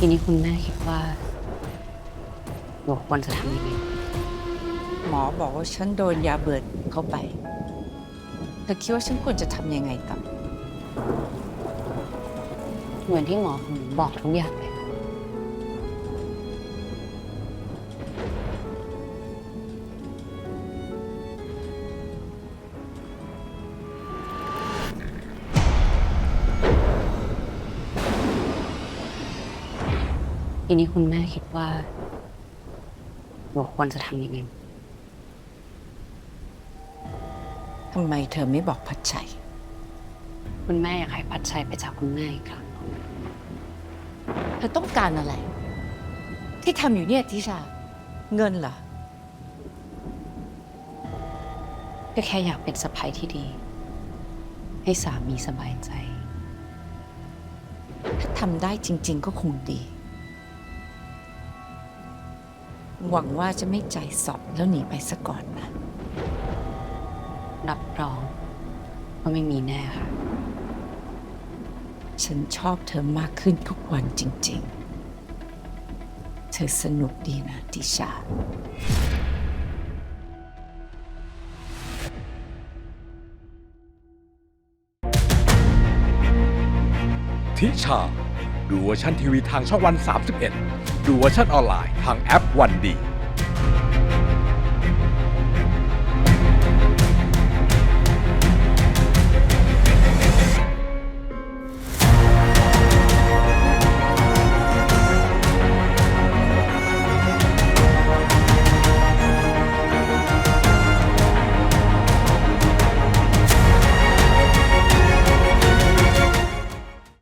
ทีนี้คุณแม่คิดว่าหนูควรจะทำยังไงหมอบอกว่าฉันโดนยาเบิดเข้าไปเธอคิดว่าฉันควรจะทำยังไงต่อเหมือนที่หมอของหนูบอกทุกอย่างเลย ทีนี้คุณแม่คิดว่าหนูควรจะทำยังไง ทำไมเธอไม่บอกพัดชัย คุณแม่อยากให้พัดชัยไปจากคุณแม่อีกครั้งเธอต้องการอะไร ที่ทำอยู่เนี่ยทิชา เงินเหรอ ก็แค่อยากเป็นสะใภ้ที่ดี ให้สามีสบายใจ ถ้าทำได้จริง ๆ ก็คงดี หวังว่าจะไม่ใจสอบแล้วหนีไปซะก่อนนะรับรองว่าไม่มีแน่ค่ะ ฉันชอบเธอมากขึ้นทุกวันจริง ๆ เธอสนุกดีนะทิชาทิชา ดูเวอร์ชันทีวีทางช่องวัน 31 ดูเวอร์ชันออนไลน์ทางแอปวันดี